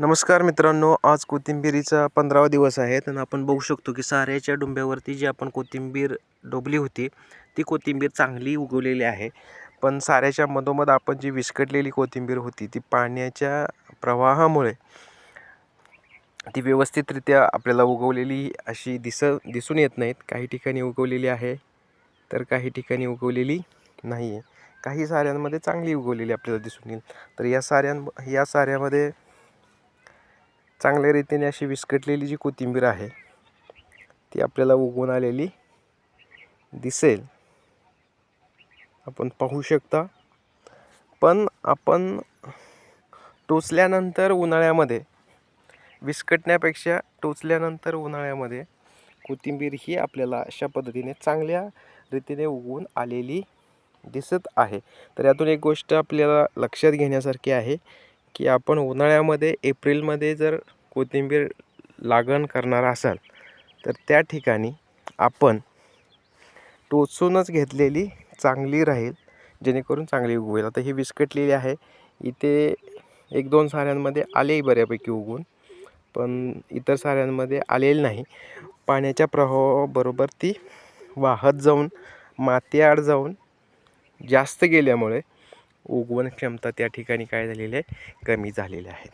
नमस्कार मित्रांनो आज कोथिंबिरीचा पंधरावा दिवस आहे आणि आपण बघू शकतो की साऱ्याच्या डुंब्यावरती जी आपण कोथिंबीर डोबली होती ती कोथिंबीर चांगली उगवलेली आहे. पण साऱ्याच्या मधोमध आपण जी विस्कटलेली कोथिंबीर होती ती पाण्याच्या प्रवाहामुळे ती व्यवस्थितरित्या आपल्याला उगवलेली अशी दिस दिसून येत नाहीत. काही ठिकाणी उगवलेली आहे तर काही ठिकाणी उगवलेली नाही आहे काही साऱ्यांमध्ये चांगली उगवलेली आपल्याला दिसून येईल. तर या साऱ्यां या साऱ्यामध्ये चांगल्या रीतीने अशी विस्कटलेली जी कोथिंबीर आहे ती आपल्याला उगवून आलेली दिसेल. आपण पाहू शकता. पण आपण टोचल्यानंतर उन्हाळ्यामध्ये विस्कटण्यापेक्षा टोचल्यानंतर उन्हाळ्यामध्ये कोथिंबीर ही आपल्याला अशा पद्धतीने चांगल्या रीतीने उगवून आलेली दिसत आहे. तर यातून एक गोष्ट आपल्याला लक्षात घेण्यासारखी आहे की आपण उन्हाळ्यामध्ये एप्रिलमध्ये जर कोथिंबीर लागण करणार असाल तर त्या ठिकाणी आपण टोचूनच घेतलेली चांगली राहील जेणेकरून चांगली उगवेल. आता ही विस्कटलेली आहे. इथे एक दोन साऱ्यांमध्ये आलेही बऱ्यापैकी उगवून पण इतर साऱ्यांमध्ये आलेली नाही. पाण्याच्या प्रभावाबरोबर ती वाहत जाऊन मातीआड जाऊन जास्त गेल्यामुळे उगवण क्षमता त्या ठिकाणी काय झालेली आहे? कमी झालेली आहे.